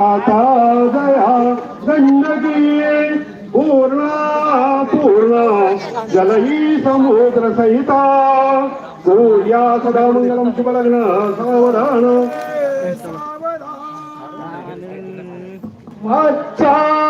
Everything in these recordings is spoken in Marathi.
आता गया गंडकी पूर्णा पूर्ण. जलही समुद्र सहिता. सूर्या सदा मंगलम शुभ लग्न सावधान. मच्छा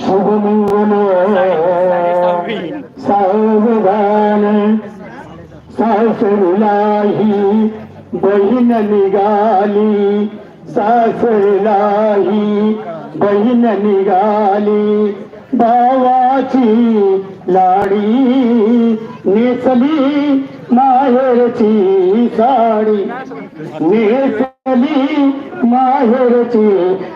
शुभमंगल सावधान सासरलाही बहीण निघाली सासरलाही बहीण निघाली भावाची लाडी नेसली माहेरची साडी नेसली माहेरची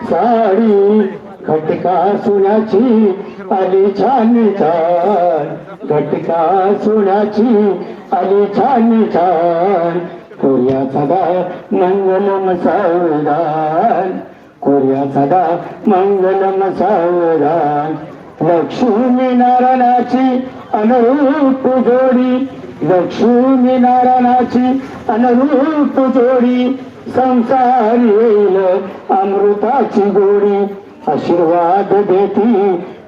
साडी. घटका सुनाची आली छान छान. घटका सुनाची आली छान छान. कोर्या सदा मंगलम सावधान. कोर्या सदा मंगलम सावधान. लक्ष्मी नारायणाची अनुरूप जोडी लक्ष्मी नारायणाची अनुरूप जोडी संसार येईल अमृताची गोडी. आशीर्वाद देती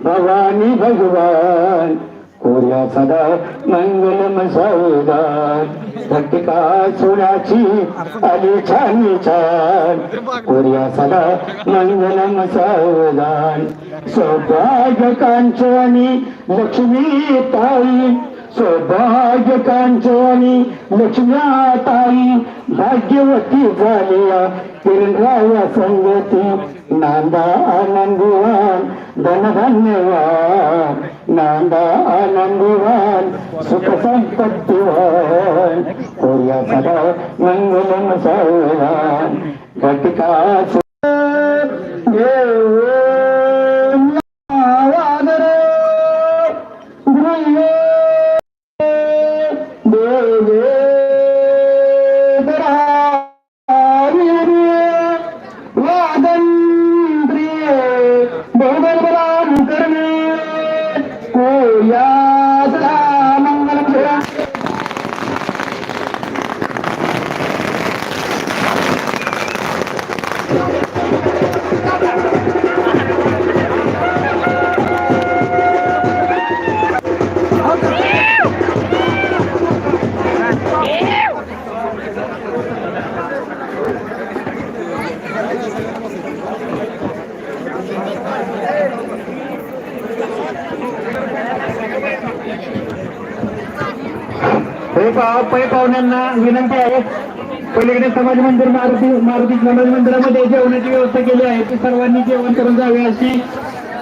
भवानी भगवान. कोर्या सदा मंगलम सावधान घटिका सुराची आली छान छान. कोर्या सदा मंगल सावधान सौभाग्य कांचवानी लक्ष्मी ताई सौभाग्य कांचनी लक्ष्म्या ताई भाग्यवती झाल्या किरणराया संगती नांदा आनंदवान धनधन्यवान नांदा आनंदवान सुख संपत्तीवान कोर्या सदा मंगलम सावधान घटिका मंगलम पै पाहुण्यांना विनंती आहे. पलीकडे समाज मंदिर मारुती मारुती समाज मंदिरामध्ये जेवणाची व्यवस्था केली आहे. ती सर्वांनी जेवण करून जावे अशी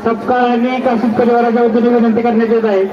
सपकाळ आणि काशिद परिवाराच्या वतीने विनंती करण्यात येत आहे.